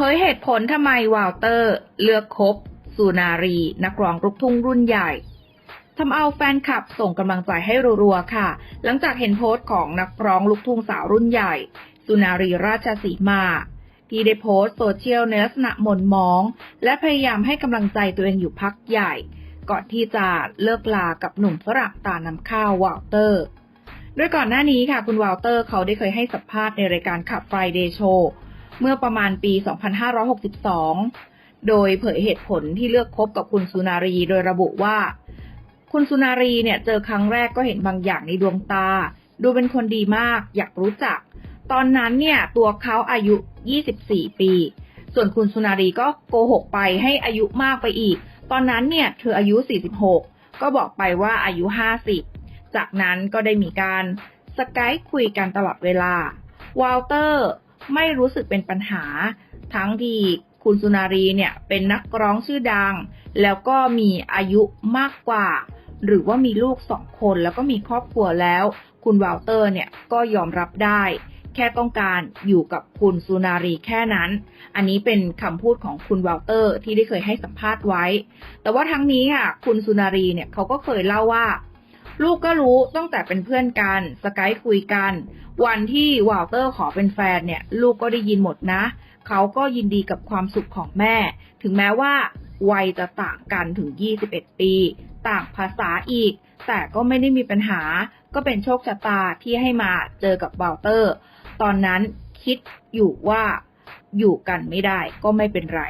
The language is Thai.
ผยเหตุผลทำไมวาลเตอร์ เลือกคบสุนารี นักร้องลูกทุ่งรุ่นใหญ่ทำเอาแฟนคลับส่งกำลังใจให้รัวๆค่ะ หลังจากเห็นโพสต์ของนักร้องลูกทุ่งสาวรุ่นใหญ่ สุนารีราชสีมา ที่ได้โพสต์โซเชียลในลักษณะหม่นมอง และพยายามให้กำลังใจตัวเองอยู่พักใหญ่ ก่อนที่จะเลิกลากับหนุ่มฝรั่งตานำข้าววาลเตอร์โดยก่อนหน้านี้ค่ะ คุณวาลเตอร์เขาได้เคยให้สัมภาษณ์ในรายการขับ Friday Show เมื่อประมาณปี 2562 โดยเผยเหตุผลที่เลือกคบกับคุณสุนารีโดยระบุว่า คุณสุนารีเนี่ยเจอครั้งแรกก็เห็นบางอย่างในดวงตา ดูเป็นคนดีมาก อยากรู้จัก ตอนนั้นเนี่ยตัวเขาอายุ 24 ปี ส่วนคุณสุนารีก็โกหกไปให้อายุมากไปอีก ตอนนั้นเนี่ยเธออายุ 46 ก็บอกไปว่าอายุ 50 จากนั้นก็ได้มีการสกายคุยกันตลอดเวลาวอลเตอร์ ไม่รู้สึกเป็นปัญหา ทั้งที่คุณสุนารีเนี่ยเป็นนักร้องชื่อดัง แล้วก็มีอายุมากกว่า หรือว่ามีลูกสองคนแล้วก็มีครอบครัวแล้ว คุณวอลเตอร์เนี่ยก็ยอมรับได้ แค่ต้องการอยู่กับคุณสุนารีแค่นั้น อันนี้เป็นคำพูดของคุณวอลเตอร์ที่ได้เคยให้สัมภาษณ์ไว้ แต่ว่าทั้งนี้ค่ะคุณสุนารีเนี่ยเขาก็เคยเล่าว่า ลูกก็รู้ตั้งแต่เป็นเพื่อนกันสกายคุยกัน วันที่วอลเตอร์ขอเป็นแฟนเนี่ย ลูกก็ได้ยินหมดนะ เขาก็ยินดีกับความสุขของแม่ ถึงแม้ว่าวัยจะต่างกันถึง 21 ปี ต่างภาษาอีก แต่ก็ไม่ได้มีปัญหา ก็เป็นโชคชะตาที่ให้มาเจอกับวอลเตอร์ ตอนนั้นคิดอยู่ว่าอยู่กันไม่ได้ก็ไม่เป็นไร